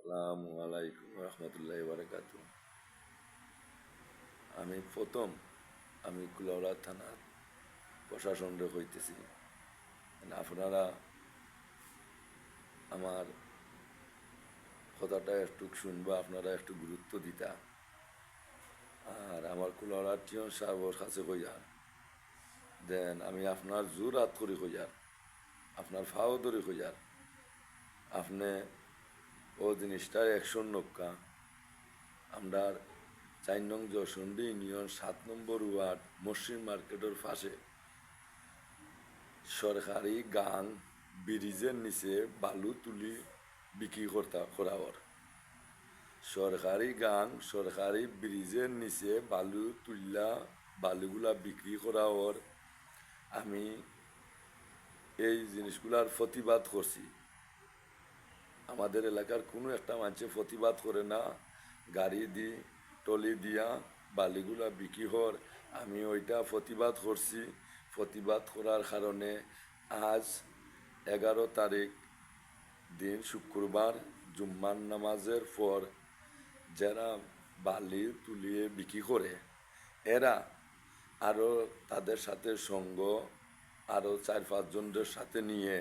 আসসালামু আলাইকুম রহমতুল্লাহ বারকাত আমি প্রথম, আমি কুলাউড়া থানার প্রশাসনরে হইতেছি। আপনারা আমার কথাটা একটু শুনবা, আপনারা একটু গুরুত্ব দিতা। আর আমার কুলাউড়ার টিয়ন সাহেবর কাছে কইয়ার দেন আমি আপনার জোর হাত করি কইয়ার আপনার ফাও ধরে কইয়ার আপনি ও জিনিসটার একশো নক্কা আমরা চার নং যশন্ডি ইউনিয়ন সাত নম্বর ওয়ার্ড মসজিদ মার্কেটের পাশে। সরকারি গান ব্রিজের নিচে বালু তুলি বিক্রি করতা করাওয়ার। সরকারি গান সরকারি ব্রিজের নিচে বালু তুল্লা বালুগুলা বিক্রি করাওয়ার। আমি এই জিনিসগুলার প্রতিবাদ করছি। আমাদের এলাকার কোনো একটা মানুষে প্রতিবাদ করে না। গাড়ি দি টলি দিয়া, বালিগুলা বিক্রি হর আমি ওইটা প্রতিবাদ করছি। প্রতিবাদ করার কারণে আজ এগারো তারিখ দিন শুক্রবার জুম্মান নামাজের পর যারা বালি তুলিয়ে বিক্রি করে, এরা আরও তাদের সাথে সঙ্গ আরও চার পাঁচজনদের সাথে নিয়ে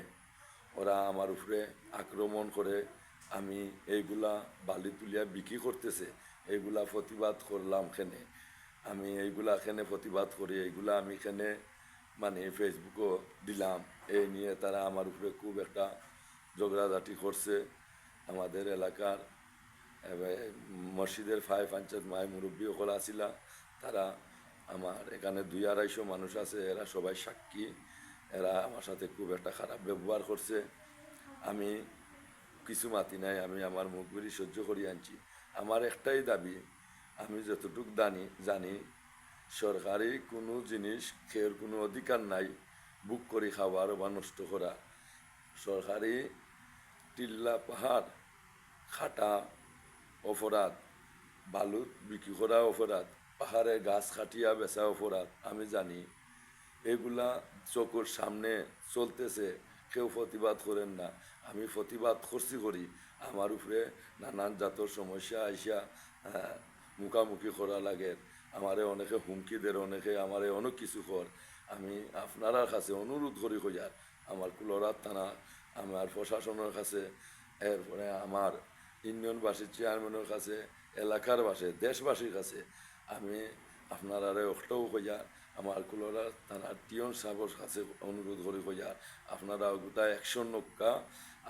ওরা আমার উপরে আক্রমণ করে আমি এইগুলা বালি তুলিয়া বিক্রি করতেছে। এইগুলা প্রতিবাদ করলাম খেনে আমি এইগুলা এখানে প্রতিবাদ করি? এইগুলা আমি এখানে মানে ফেসবুকও দিলাম। এই নিয়ে তারা আমার উপরে খুব একটা ঝগড়াঝাটি করছে। আমাদের এলাকার মসজিদের ফাই পঞ্চায়েত মায় মুরব্বী সকল আসিলা। তারা আমার এখানে দুই আড়াইশো মানুষ আছে, এরা সবাই সাক্ষী। এরা আমার সাথে খুব একটা খারাপ ব্যবহার করছে। আমি কিছু মাতি নাই, আমি আমার মুখ সহ্য করি আনছি। আমার একটাই দাবি, আমি যতটুক জানি জানি, সরকারি কোনো জিনিস খেয়ের কোনো অধিকার নাই, বুক করে খাওয়ার বা নষ্ট করা। সরকারি টিল্লা পাহাড়, খাটা অপরাধ, বালুত বিক্রি করা অপরাধ, পাহাড়ে গাছ কাটিয়া বেচা অপরাধ, আমি জানি এগুলা চোখের সামনে চলতেছে, কেউ প্রতিবাদ করেন না। আমি প্রতিবাদ করছি করি, আমার উপরে নানান জাতর সমস্যা আইসা মুখামুখি করা লাগে। আমারে অনেকে হুমকি দের অনেকে আমারে অনেক কিছু কর। আমি আপনার কাছে অনুরোধ করি হইয়ার আমার কুলরাত থানা, আমার প্রশাসনের কাছে, এরপরে আমার ইউনিয়নবাসীর চেয়ারম্যানের কাছে এলাকার বাসে দেশবাসীর কাছে, আমি আপনার আরে অক্টাও কইয়া আমার কুলরা তারা টিয়ন সাহেবের কাছে অনুরোধ করি কইয়া আপনারা গোটা একশো নক্কা,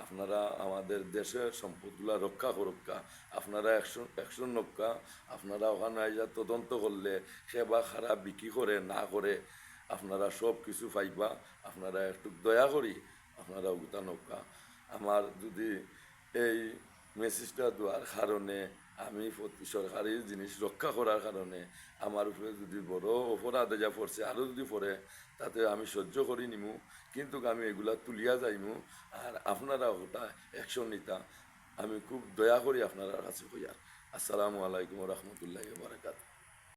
আপনারা আমাদের দেশের সম্পদগুলা রক্ষা করক্কা, আপনারা একশো একশো নক্কা, আপনারা ওখানে আইয়া তদন্ত করলে সে বা খারাপ বিক্রি করে, না করে, আপনারা সব কিছু পাইবা, আপনারা একটু দয়া করি আপনারা গোটা নৌকা আমার যদি এই মেসেজটা দেওয়ার কারণে আমি সরকারি জিনিস রক্ষা করার কারণে আমার উপরে যদি বড় অপরাধ যা পড়ছে আরও যদি পড়ে, তাতে আমি সহ্য করি নিমু। কিন্তু আমি এগুলা তুলিয়া যাইমু। আর আপনারা ওটা অ্যাকশন নিতা। আমি খুব দয়া করি আপনারা কাছে কইয়ার। আসসালামু আলাইকুম রহমতুল্লাহ বারাকাত